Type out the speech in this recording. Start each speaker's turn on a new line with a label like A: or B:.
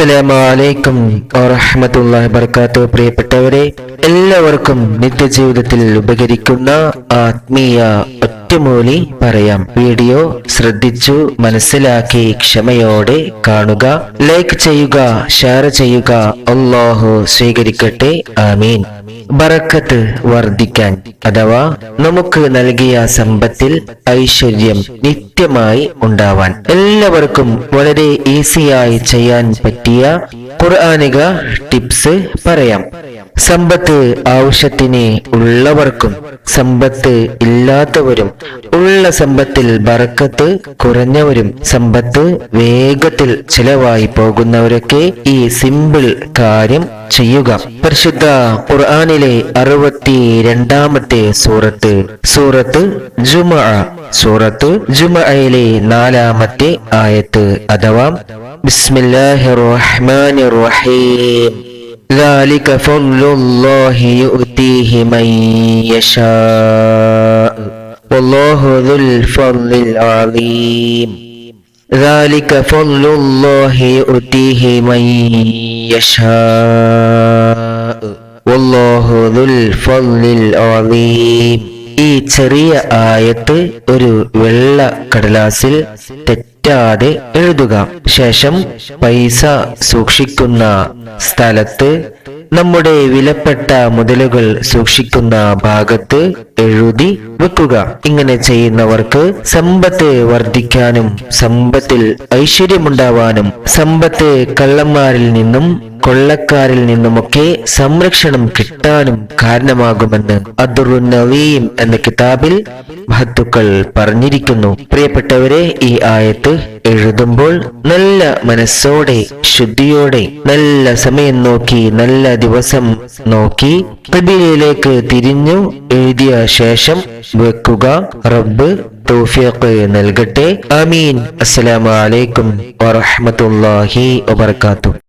A: അസ്സലാമു അലൈക്കും വറഹമത്തുള്ളാഹി വബർക്കാത്തു പ്രിയപ്പെട്ടവരെ എല്ലാവർക്കും നിത്യജീവിതത്തിൽ ഉപകരിക്കുന്ന ആത്മീയ ഒറ്റമൂലി പറയാം വീഡിയോ ശ്രദ്ധിച്ചു മനസ്സിലാക്കി ക്ഷമയോടെ കാണുക ലൈക്ക് ചെയ്യുക ഷെയർ ചെയ്യുക അള്ളാഹു സ്വീകരിക്കട്ടെ ആമീൻ ബറക്കത്ത് വർദ്ധിക്കാൻ അഥവാ നമുക്ക് നൽകിയ സമ്പത്തിൽ ഐശ്വര്യം നിത്യമായി ഉണ്ടാവാൻ എല്ലാവർക്കും വളരെ ഈസിയായി ചെയ്യാൻ പറ്റിയ ഖുർആാനിക ടിപ്സ് പറയാം സമ്പത്ത് ആവശ്യത്തിന് ഉള്ളവർക്കും സമ്പത്ത് ഇല്ലാത്തവരും ഉള്ള സമ്പത്തിൽ ബറക്കത്ത് കുറഞ്ഞവരും സമ്പത്ത് വേഗത്തിൽ ചിലവായി പോകുന്നവരൊക്കെ ഈ സിമ്പിൾ കാര്യം ചെയ്യുക പരിശുദ്ധ ഖുർആാനിലെ അറുപത്തി രണ്ടാമത്തെ സൂറത്ത് സൂറത്ത് ജുമ സൂറത്ത് ജുമയിലെ നാലാമത്തെ ആയത്ത് അഥവാ ബിസ്മില്ലാഹി റഹ്മാനി റഹീം ذلك فضل الله يؤتيه من يشاء والله ذو الفضل العظيم ذلك فضل الله يؤتيه من يشاء والله ذو الفضل العظيم ഈ ചെറിയ ആയത്ത് ഒരു വെള്ള കടലാസിൽ തെറ്റാതെ എഴുതുക ശേഷം പൈസ സൂക്ഷിക്കുന്ന സ്ഥലത്ത് നമ്മുടെ വിലപ്പെട്ട മുതലുകൾ സൂക്ഷിക്കുന്ന ഭാഗത്ത് എഴുതി വെക്കുക ഇങ്ങനെ ചെയ്യുന്നവർക്ക് സമ്പത്ത് വർദ്ധിക്കാനും സമ്പത്തിൽ ഐശ്വര്യമുണ്ടാവാനും സമ്പത്ത് കള്ളന്മാരിൽ നിന്നും കൊള്ളക്കാരിൽ നിന്നുമൊക്കെ സംരക്ഷണം കിട്ടാനും കാരണമാകുമെന്ന് അദുറു നവീം എന്ന കിതാബിൽ മഹത്തുക്കൾ പറഞ്ഞിരിക്കുന്നു പ്രിയപ്പെട്ടവരെ ഈ ആയത്ത് എഴുതുമ്പോൾ നല്ല മനസ്സോടെ ശുദ്ധിയോടെ നല്ല സമയം നോക്കി നല്ല ദിവസം നോക്കി കബീലയിലേക്ക് തിരിഞ്ഞു എഴുതിയ ശേഷം വെക്കുക റബ്ബ് തൗഫീഖ് നൽകട്ടെ ആമീൻ അസ്സലാമു അലൈക്കും വറഹ്മത്തുള്ളാഹി